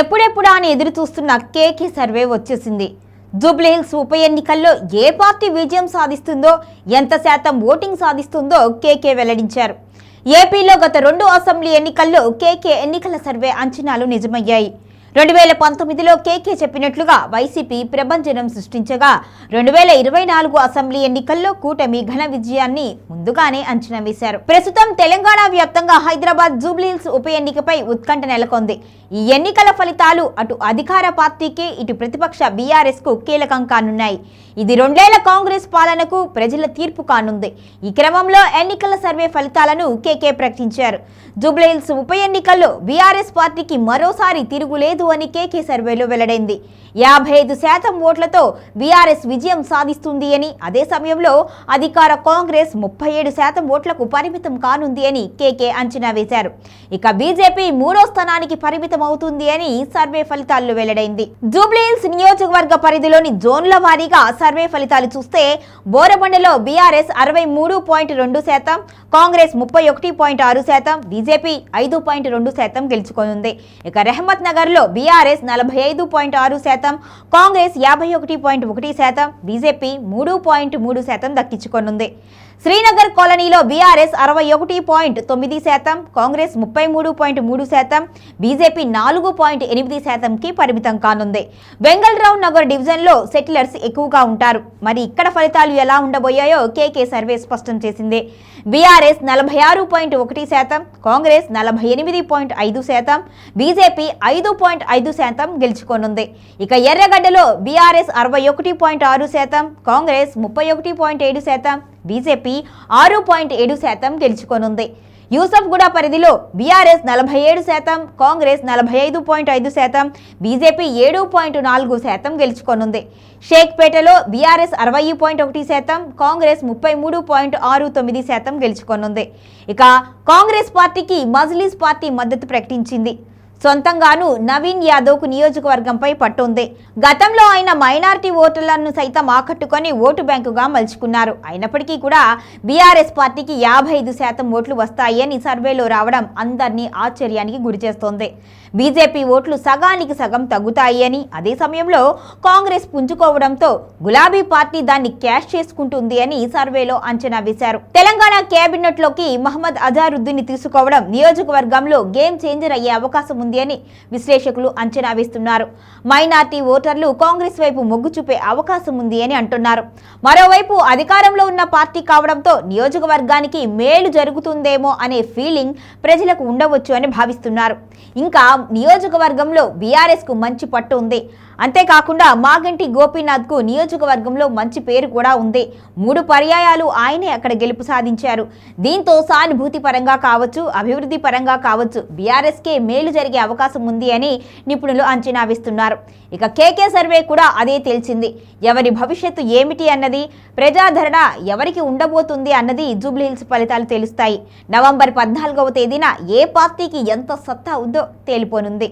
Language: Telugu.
ఎప్పుడెప్పుడా అని ఎదురు చూస్తున్న కేకే సర్వే వచ్చేసింది. జూబ్లీహిల్స్ ఉప ఎన్నికల్లో ఏ పార్టీ విజయం సాధిస్తుందో ఎంత శాతం ఓటింగ్ సాధిస్తుందో కేకే వెల్లడించారు. ఏపీలో గత రెండు అసెంబ్లీ ఎన్నికల్లో కేకే ఎన్నికల సర్వే అంచనాలు నిజమయ్యాయి. రెండు వేల పంతొమ్మిదిలో కేకే చెప్పినట్లుగా వైసీపీ ప్రభంజనం సృష్టించగా రెండు వేల ఇరవై నాలుగు అసెంబ్లీ ఎన్నికల్లో కూటమి ఘన విజయాన్ని ముందుగానే అంచనా వేశారు. ప్రస్తుతం తెలంగాణ వ్యాప్తంగా హైదరాబాద్ జూబ్లీహిల్స్ ఉప ఎన్నికపై ఉత్కంఠ నెలకొంది. ఈ ఎన్నికల ఫలితాలు అటు అధికార పార్టీకి ఇటు ప్రతిపక్ష బీఆర్ఎస్కు కీలకం కానున్నాయి. ఇది రెండేళ్ళ కాంగ్రెస్ పాలనకు ప్రజల తీర్పు కానుంది. ఈ క్రమంలో ఎన్నికల సర్వే ఫలితాలను కేకే ప్రకటించారు. జూబ్లీహిల్స్ ఉప ఎన్నికల్లో బీఆర్ఎస్ పార్టీకి మరోసారి తిరుగులేదు అని కేకే సర్వేలో వెల్లడైంది. యాభై ఐదు శాతం ఓట్లతో బీఆర్ఎస్ విజయం సాధిస్తుంది అని అదే సమయంలో అధికార కాంగ్రెస్ ముప్పై ఏడు శాతం ఓట్లకు పరిమితం కానుంది అని కేకే అంచనా వేశారు. ఇక బీజేపీ మూడో స్థానానికి పరిమితం అవుతుంది అని సర్వే ఫలితాల్లో వెల్లడైంది. జూబ్లీహిల్స్ నియోజకవర్గ పరిధిలోని జోన్ల వారీగా సర్వే ఫలితాలు చూస్తే బోరబండలో బీఆర్ఎస్ అరవై మూడు పాయింట్ రెండు శాతం కాంగ్రెస్ ముప్పై ఒకటి పాయింట్ ఆరు శాతం బీజేపీ ఐదు పాయింట్ రెండు శాతం గెలుచుకోనుంది. ఇక రెహమత్ నగర్లో బీఆర్ఎస్ నలభై ఐదు పాయింట్ ఆరు శాతం కాంగ్రెస్ యాభై ఒకటి పాయింట్ ఒకటి శాతం బీజేపీ మూడు పాయింట్ మూడు శాతం దక్కించుకోనుంది. శ్రీనగర్ కాలనీలో బీఆర్ఎస్ అరవై ఒకటి పాయింట్ తొమ్మిది శాతం కాంగ్రెస్ ముప్పై మూడు పాయింట్ మూడు శాతం బీజేపీ నాలుగు పాయింట్ ఎనిమిది శాతంకి పరిమితం కానుంది. బెంగళరావు నగర్ డివిజన్లో సెటిలర్స్ ఎక్కువగా ఉంటారు. మరి ఇక్కడ ఫలితాలు ఎలా ఉండబోయాయో కేకే సర్వే స్పష్టం చేసింది. బీఆర్ఎస్ నలభై ఆరు పాయింట్ ఒకటి శాతం కాంగ్రెస్ నలభై ఎనిమిది పాయింట్ ఐదు శాతం బీజేపీ ఐదు పాయింట్ ఐదు శాతం గెలుచుకోనుంది. ఇక ఎర్రగడ్డలో బీఆర్ఎస్ అరవై ఒకటి పాయింట్ ఆరు శాతం కాంగ్రెస్ ముప్పై ఒకటి పాయింట్ ఏడు శాతం బీజేపీ ఆరు పాయింట్ ఏడు శాతం గెలుచుకొనుంది. యూసఫ్గూడ పరిధిలో బీఆర్ఎస్ నలభై ఏడు శాతం కాంగ్రెస్ నలభై ఐదు పాయింట్ ఐదు శాతం బీజేపీ ఏడు పాయింట్ నాలుగు శాతం గెలుచుకొనుంది. షేక్పేటలో బీఆర్ఎస్ అరవై పాయింట్ ఒకటి శాతం కాంగ్రెస్ ముప్పై మూడు పాయింట్ ఆరు తొమ్మిది శాతం గెలుచుకొనుంది. ఇక కాంగ్రెస్ పార్టీకి మజ్లీస్ పార్టీ మద్దతు ప్రకటించింది. సొంతంగాను నవీన్ యాదవ్కు నియోజకవర్గంపై పట్టుంది. గతంలో ఆయన మైనారిటీ ఓటర్లను సైతం ఆకట్టుకొని ఓటు బ్యాంకుగా మలుచుకున్నారు. అయినప్పటికీ కూడా బీఆర్ఎస్ పార్టీకి యాభై ఐదు శాతం ఓట్లు వస్తాయి అని సర్వేలో రావడం అందరినీ ఆశ్చర్యానికి గురిచేస్తోంది. బీజేపీ ఓట్లు సగానికి సగం తగ్గుతాయి అని అదే సమయంలో కాంగ్రెస్ పుంజుకోవడంతో గులాబీ పార్టీ దాన్ని క్యాష్ చేసుకుంటుంది అని సర్వేలో అంచనా వేశారు. తెలంగాణ కేబినెట్లోకి మహమ్మద్ అజారుద్దీన్ తీసుకోవడం నియోజకవర్గంలో గేమ్ చేంజర్ అయ్యే అవకాశం ఉంది అని విశ్లేషకులు అంచనా వేస్తున్నారు. మైనార్టీ ఓటర్లు కాంగ్రెస్ వైపు మొగ్గు చూపే అవకాశం ఉంది అని అంటున్నారు. మరోవైపు అధికారంలో ఉన్న పార్టీ కావడంతో నియోజకవర్గానికి మేలు జరుగుతుందేమో అనే ఫీలింగ్ ప్రజలకు ఉండవచ్చు అని భావిస్తున్నారు. ఇంకా నియోజకవర్గంలో బీఆర్ఎస్కు మంచి పట్టు ఉంది. అంతేకాకుండా మాగంటి గోపీనాథ్కు నియోజకవర్గంలో మంచి పేరు కూడా ఉంది. మూడు పర్యాయాలు ఆయనే అక్కడ గెలుపు సాధించారు. దీంతో సానుభూతి పరంగా కావచ్చు అభివృద్ధి పరంగా కావచ్చు బీఆర్ఎస్కే మేలు జరిగే అవకాశం ఉంది అని నిపుణులు అంచనా వేస్తున్నారు. ఇక కేకే సర్వే కూడా అదే తేల్చింది. ఎవరి భవిష్యత్తు ఏమిటి అన్నది ప్రజాధరణ ఎవరికి ఉండబోతుంది అన్నది జూబ్లీహిల్స్ ఫలితాలు తెలుస్తాయి. నవంబర్ పద్నాలుగవ తేదీన ఏ పార్టీకి ఎంత సత్తా ఉందో తేలిపోనుంది.